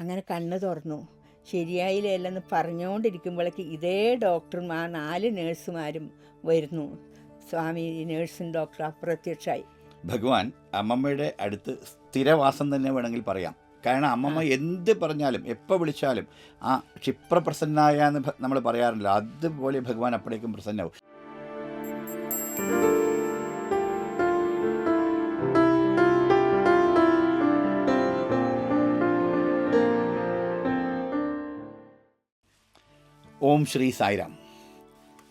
അങ്ങനെ കണ്ണ് തുറന്നു. ശരിയായില്ലെന്ന് പറഞ്ഞുകൊണ്ടിരിക്കുമ്പോഴേക്ക് ഇതേ ഡോക്ടറും ആ നാല് നേഴ്സുമാരും വരുന്നു. സ്വാമി നേഴ്സും ഡോക്ടർ അപ്രത്യക്ഷമായി ഭഗവാൻ അമ്മമ്മയുടെ അടുത്ത് സ്ഥിരവാസം തന്നെ വേണമെങ്കിൽ പറയാം. കാരണം അമ്മമ്മ എന്ത് പറഞ്ഞാലും എപ്പോൾ വിളിച്ചാലും ആ ക്ഷിപ്രപ്രസന്നായ എന്ന് നമ്മൾ പറയാറില്ല. അതുപോലെ ഭഗവാൻ അപ്പോഴേക്കും പ്രസന്നാവും. ഓം ശ്രീ സായിരാം.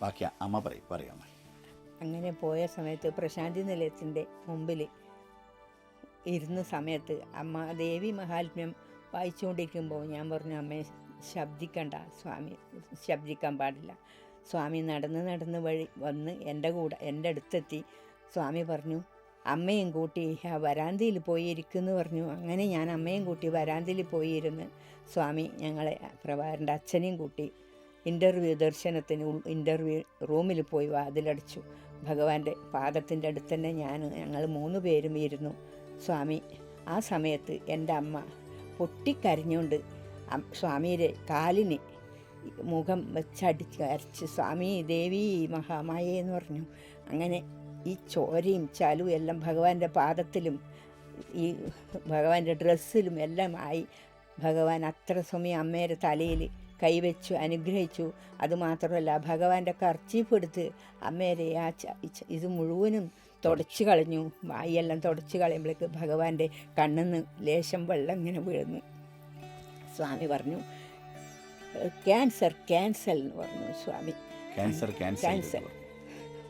ബാക്കി അമ്മ പറയും പറയാം അങ്ങനെ പോയ സമയത്ത് പ്രശാന്തി നിലയത്തിന്റെ മുമ്പിൽ ഇരുന്ന സമയത്ത് അമ്മ ദേവി മഹാത്മ്യം വായിച്ചുകൊണ്ടിരിക്കുമ്പോൾ ഞാൻ പറഞ്ഞു അമ്മയെ ശബ്ദിക്കണ്ട സ്വാമി ശബ്ദിക്കാൻ പാടില്ല. സ്വാമി നടന്ന് നടന്ന് വഴി വന്ന് എന്റെ കൂടെ എന്റെ അടുത്തെത്തി. സ്വാമി പറഞ്ഞു അമ്മയും കൂട്ടി ആ വരാന്തയിൽ പോയി ഇരിക്കുന്നു പറഞ്ഞു. അങ്ങനെ ഞാൻ അമ്മയും കൂട്ടി വരാന്തയിൽ പോയി ഇരുന്ന് സ്വാമി ഞങ്ങളെ പ്രഭാകരന്റെ അച്ഛനെയും കൂട്ടി ഇന്റർവ്യൂ ദർശനത്തിന് ഇന്റർവ്യൂ റൂമിൽ പോയി വാതിലടിച്ചു. ഭഗവാന്റെ പാദത്തിന്റെ അടുത്ത് തന്നെ ഞാൻ ഞങ്ങൾ മൂന്ന് പേരും ഇരുന്നു. സ്വാമി ആ സമയത്ത് എന്റെ അമ്മ പൊട്ടിക്കരഞ്ഞുകൊണ്ട് സ്വാമിയുടെ കാലിന് മുഖം വെച്ചടിച്ച് അരച്ച് സ്വാമി ദേവി മഹാമായ എന്ന് പറഞ്ഞു. അങ്ങനെ ഈ ചോരയും ചാലും എല്ലാം ഭഗവാന്റെ പാദത്തിലും ഈ ഭഗവാന്റെ ഡ്രസ്സിലും എല്ലാം ആയി. ഭഗവാൻ അത്ര സമയം അമ്മയുടെ തലയിൽ കൈവച്ചു അനുഗ്രഹിച്ചു. അതുമാത്രമല്ല ഭഗവാന്റെ കർച്ചീഫ് എടുത്ത് അമ്മേരെ ആ ഇത് മുഴുവനും തുടച്ചു കളഞ്ഞു. വായെല്ലാം തുടച്ചു കളയുമ്പോഴേക്ക് ഭഗവാന്റെ കണ്ണിന്ന് ലേശം വെള്ളം ഇങ്ങനെ വീഴുന്നു. സ്വാമി പറഞ്ഞു ക്യാൻസർ ക്യാൻസൽ എന്ന് പറഞ്ഞു സ്വാമി. Cancer cancer.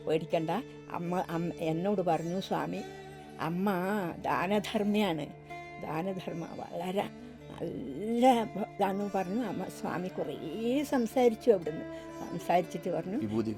പേടിക്കണ്ട. അമ്മ അമ്മ എന്നോട് പറഞ്ഞു സ്വാമി അമ്മ ദാനധർമ്മയാണ്. ദാനധർമ്മ വളരെ നല്ല ഇതാന്ന് പറഞ്ഞു. അമ്മ സ്വാമി കുറേ സംസാരിച്ചു അവിടുന്ന്. സംസാരിച്ചിട്ട് പറഞ്ഞു. വിഭൂതി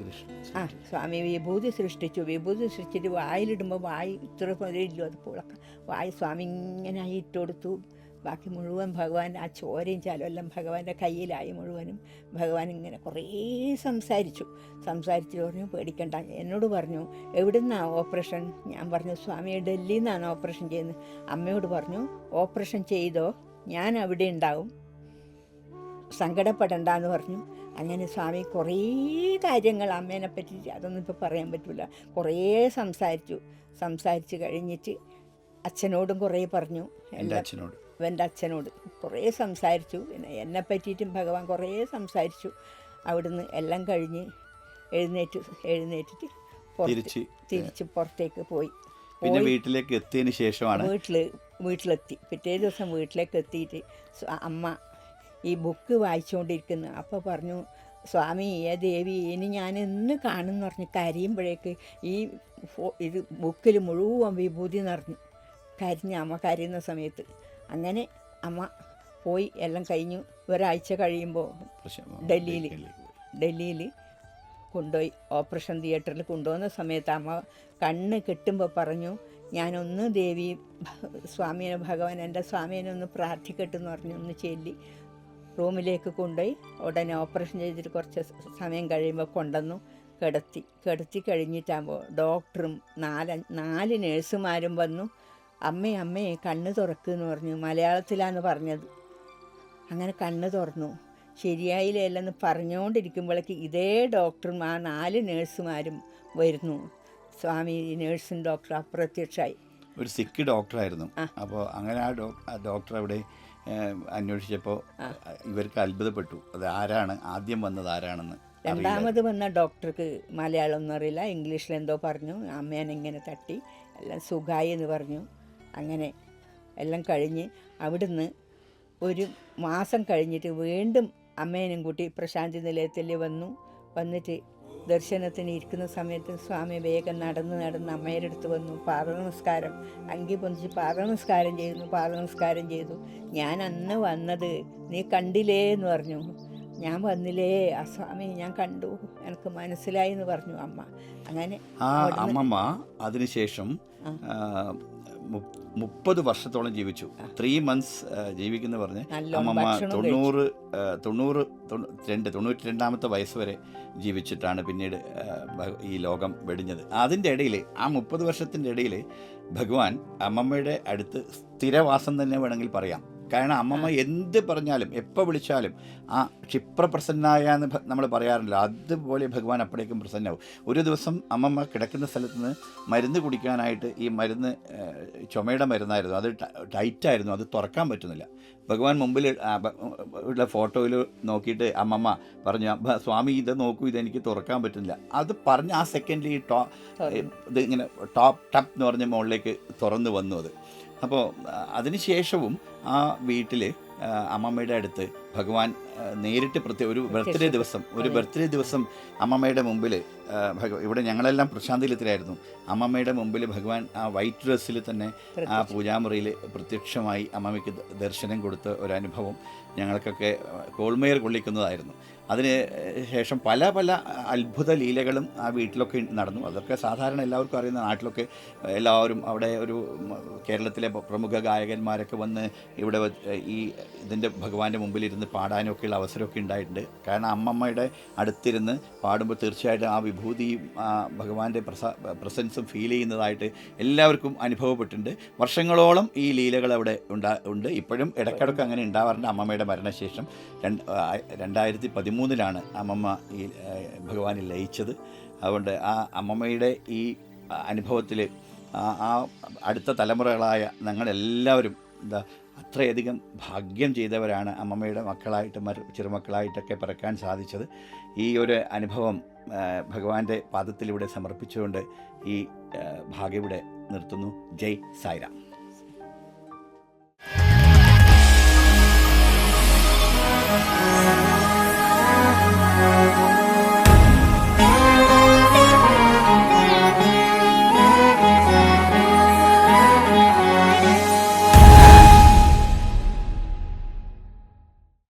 ആ സ്വാമി വിഭൂതി സൃഷ്ടിച്ചു. വിഭൂതി സൃഷ്ടിച്ചിട്ട് വായിലിടുമ്പോൾ വായി ഇത്ര ഇല്ല അത് പുളക്കം വായി സ്വാമി ഇങ്ങനെ ആയി ഇട്ട് കൊടുത്തു ബാക്കി മുഴുവൻ ഭഗവാൻ ആ ചോരയും ചാലും എല്ലാം ഭഗവാന്റെ കയ്യിലായി മുഴുവനും. ഭഗവാൻ ഇങ്ങനെ കുറേ സംസാരിച്ചു. സംസാരിച്ചു പറഞ്ഞു പേടിക്കണ്ട. എന്നോട് പറഞ്ഞു എവിടുന്നാണ് ഓപ്പറേഷൻ? ഞാൻ പറഞ്ഞു സ്വാമി ഡൽഹിയിൽ നിന്നാണ് ഓപ്പറേഷൻ ചെയ്യുന്നത്. അമ്മയോട് പറഞ്ഞു ഓപ്പറേഷൻ ചെയ്തോ? ഞാൻ അവിടെ ഉണ്ടാവും. സങ്കടപ്പെടണ്ടെന്ന് പറഞ്ഞു. അങ്ങനെ സ്വാമി കുറേ കാര്യങ്ങൾ അമ്മേനെ പറ്റി അതൊന്നും ഇപ്പോൾ പറയാൻ പറ്റില്ല കുറേ സംസാരിച്ചു. സംസാരിച്ച് കഴിഞ്ഞിട്ട് അച്ഛനോടും കുറേ പറഞ്ഞു. എന്റെ അച്ഛനോട്. എന്റെ അച്ഛനോട് കുറേ സംസാരിച്ചു. പിന്നെ എന്നെ പറ്റിയിട്ടും ഭഗവാൻ കുറേ സംസാരിച്ചു. അവിടുന്ന് എല്ലാം കഴിഞ്ഞ് എഴുന്നേറ്റ്. എഴുന്നേറ്റിട്ട് തിരിച്ച് തിരിച്ച് പുറത്തേക്ക് പോയി. പിന്നെ വീട്ടിലേക്ക് എത്തിയതിന് ശേഷമാണ് വീട്ടിൽ വീട്ടിലെത്തി. പിറ്റേ ദിവസം വീട്ടിലേക്ക് എത്തിയിട്ട് അമ്മ ഈ ബുക്ക് വായിച്ചുകൊണ്ടിരിക്കുന്നു അപ്പോൾ പറഞ്ഞു സ്വാമി ഏ ദേവി ഇനി ഞാൻ എന്ന് കാണുമെന്ന് പറഞ്ഞ് കരയുമ്പോഴേക്ക് ഈ ഫോ- ഇത് ബുക്കിൽ മുഴുവൻ വിഭൂതി നിറഞ്ഞു കരിഞ്ഞ അമ്മ കരയുന്ന സമയത്ത് അങ്ങനെ അമ്മ പോയി എല്ലാം കഴിഞ്ഞു. ഒരാഴ്ച കഴിയുമ്പോൾ ഡൽഹിയിൽ. ഡൽഹിയിൽ കൊണ്ടുപോയി. ഓപ്പറേഷൻ തിയേറ്ററിൽ കൊണ്ടുപോകുന്ന സമയത്ത് അമ്മ കണ്ണ് കെട്ടുമ്പോൾ പറഞ്ഞു ഞാനൊന്ന് ദേവി സ്വാമിയെ ഭഗവാൻ എന്റെ സ്വാമിയെ ഒന്ന് പ്രാർത്ഥിക്കട്ടെന്ന് പറഞ്ഞു ഒന്ന് ചൊല്ലി. റൂമിലേക്ക് കൊണ്ടുപോയി. ഉടനെ ഓപ്പറേഷൻ ചെയ്തിട്ട് കുറച്ച് സമയം കഴിയുമ്പോൾ കൊണ്ടുവന്നു. കിടത്തി. കിടത്തി കഴിഞ്ഞിട്ടാകുമ്പോൾ ഡോക്ടറും നാല് നാല് നേഴ്സുമാരും വന്നു. അമ്മേ അമ്മേ കണ്ണ് തുറക്കുമെന്ന് പറഞ്ഞു. മലയാളത്തിലാണ് പറഞ്ഞത്. അങ്ങനെ കണ്ണ് തുറന്നു. ശരിയായില്ലെന്ന് പറഞ്ഞുകൊണ്ടിരിക്കുമ്പോഴേക്ക് ഇതേ ഡോക്ടറും ആ നാല് നേഴ്സുമാരും വരുന്നു. സ്വാമി നേഴ്സും ഡോക്ടർ അപ്രത്യക്ഷമായി ഒരു സിക്ക് ഡോക്ടറായിരുന്നു. അപ്പോൾ അങ്ങനെ ആ ഡോ ആ ഡോക്ടർ അവിടെ അന്വേഷിച്ചപ്പോൾ ഇവർക്ക് അത്ഭുതപ്പെട്ടു. അത് ആരാണ്? ആദ്യം വന്നത് ആരാണെന്ന് രണ്ടാമത് വന്ന ഡോക്ടർക്ക് മലയാളം ഒന്നും അറിയില്ല. ഇംഗ്ലീഷിൽ എന്തോ പറഞ്ഞു. അമ്മേനെ ഇങ്ങനെ തട്ടി എല്ലാം സുഖായി എന്ന് പറഞ്ഞു. അങ്ങനെ എല്ലാം കഴിഞ്ഞ് അവിടുന്ന് ഒരു മാസം കഴിഞ്ഞിട്ട് വീണ്ടും അമ്മേനും കൂട്ടി പ്രശാന്തി നിലയത്തിൽ വന്നു. വന്നിട്ട് ദർശനത്തിന് ഇരിക്കുന്ന സമയത്ത് സ്വാമി വേഗം നടന്ന് നടന്ന് അമ്മയുടെ അടുത്ത് വന്നു. പാദനമസ്കാരം അങ്കി പൊന്തിച്ച് പാദനമസ്കാരം ചെയ്യുന്നു പാദനമസ്കാരം ചെയ്തു. ഞാൻ അന്ന് വന്നത് നീ കണ്ടില്ലേ? എന്ന് പറഞ്ഞു. ഞാൻ വന്നില്ലേ? ആ സ്വാമി ഞാൻ കണ്ടു. എനിക്ക് മനസ്സിലായി എന്ന് പറഞ്ഞു അമ്മ. അങ്ങനെ ആ അമ്മമ്മ അതിനുശേഷം മുപ്പത് വർഷത്തോളം ജീവിച്ചു. ത്രീ മന്ത്സ് ജീവിക്കുന്ന പറഞ്ഞ് അമ്മമ്മ തൊണ്ണൂറ് തൊണ്ണൂറ് തൊണ്ണൂ- രണ്ട് തൊണ്ണൂറ്റി രണ്ടാമത്തെ വയസ്സ് വരെ ജീവിച്ചിട്ടാണ് പിന്നീട് ഈ ലോകം വെടിഞ്ഞത്. അതിന്റെ ഇടയിൽ ആ മുപ്പത് വർഷത്തിന്റെ ഇടയിൽ ഭഗവാൻ അമ്മമ്മയുടെ അടുത്ത് സ്ഥിരവാസം തന്നെ വേണമെങ്കിൽ പറയാം. കാരണം അമ്മമ്മ എന്ത് പറഞ്ഞാലും എപ്പോൾ വിളിച്ചാലും ആ ക്ഷിപ്രപ്രസന്നായ എന്ന് നമ്മൾ പറയാറില്ല. അതുപോലെ ഭഗവാൻ അപ്പോഴേക്കും പ്രസന്നാവും. ഒരു ദിവസം അമ്മമ്മ കിടക്കുന്ന സ്ഥലത്ത് നിന്ന് മരുന്ന് കുടിക്കാനായിട്ട് ഈ മരുന്ന് ചുമയുടെ മരുന്നായിരുന്നു. അത് ടൈറ്റായിരുന്നു. അത് തുറക്കാൻ പറ്റുന്നില്ല. ഭഗവാൻ മുമ്പിൽ ഉള്ള ഫോട്ടോയിൽ നോക്കിയിട്ട് അമ്മമ്മ പറഞ്ഞു "അബ്ബ, സ്വാമി ഇത് നോക്കൂ ഇതെനിക്ക് തുറക്കാൻ പറ്റുന്നില്ല. അത് പറഞ്ഞ് ആ സെക്കൻഡിൽ ഈ ടോ. ഇത് ഇങ്ങനെ ടോപ്പ് ടപ്പ് എന്ന് പറഞ്ഞ മുകളിലേക്ക് തുറന്നു വന്നു അത്. അപ്പോൾ അതിനുശേഷവും ആ വീട്ടിൽ അമ്മമ്മയുടെ അടുത്ത് ഭഗവാൻ നേരിട്ട് പ്രത്യേക ഒരു ബർത്ത്ഡേ ദിവസം ഒരു. ബർത്ത്ഡേ ദിവസം അമ്മമ്മയുടെ മുമ്പിൽ ഇവിടെ ഞങ്ങളെല്ലാം പ്രശാന്തിലത്തിലായിരുന്നു അമ്മമ്മയുടെ മുമ്പിൽ ഭഗവാൻ ആ വൈറ്റ് ഡ്രസ്സിൽ തന്നെ ആ പൂജാമുറിയിൽ പ്രത്യക്ഷമായി അമ്മമ്മയ്ക്ക് ദർശനം കൊടുത്ത ഒരനുഭവം ഞങ്ങൾക്കൊക്കെ കോൾമേർ കൊള്ളിക്കുന്നതായിരുന്നു. അതിന് ശേഷം പല പല അത്ഭുത ലീലകളും ആ വീട്ടിലൊക്കെ നടന്നു. അതൊക്കെ സാധാരണ എല്ലാവർക്കും അറിയുന്ന നാട്ടിലൊക്കെ എല്ലാവരും അവിടെ ഒരു കേരളത്തിലെ പ്രമുഖ ഗായകന്മാരൊക്കെ വന്ന് ഇവിടെ ഈ ഇതിന്റെ ഭഗവാന്റെ മുമ്പിൽ ഇരുന്ന് പാടാനൊക്കെയുള്ള അവസരമൊക്കെ ഉണ്ടായിട്ടുണ്ട്. കാരണം അമ്മമ്മയുടെ അടുത്തിരുന്ന് പാടുമ്പോൾ തീർച്ചയായിട്ടും ആ വിഭൂതിയും ആ ഭഗവാന്റെ പ്രസ പ്രസൻസും ഫീൽ ചെയ്യുന്നതായിട്ട് എല്ലാവർക്കും അനുഭവപ്പെട്ടിട്ടുണ്ട്. വർഷങ്ങളോളം ഈ ലീലകൾ അവിടെ ഉണ്ടാ ഉണ്ട്. ഇപ്പോഴും ഇടയ്ക്കിടയ്ക്ക് അങ്ങനെ ഉണ്ടാവാറുണ്ട് അമ്മമ്മയുടെ മരണശേഷം. രണ്ട് രണ്ടായിരത്തി പതിമൂന്നിലാണ് അമ്മമ്മ ഈ ഭഗവാനെ ലയിച്ചത്. അതുകൊണ്ട് ആ അമ്മമ്മയുടെ ഈ അനുഭവത്തിൽ ആ അടുത്ത തലമുറകളായ ഞങ്ങളെല്ലാവരും എന്താ അത്രയധികം ഭാഗ്യം ചെയ്തവരാണ് അമ്മമ്മയുടെ മക്കളായിട്ട് മറ്റു ചെറുമക്കളായിട്ടൊക്കെ പിറക്കാൻ സാധിച്ചത് ഈ ഒരു അനുഭവം ഭഗവാന്റെ പാദത്തിലൂടെ സമർപ്പിച്ചുകൊണ്ട് ഈ ഭാഗ്യവിടെ നിർത്തുന്നു ജയ് സായിരാം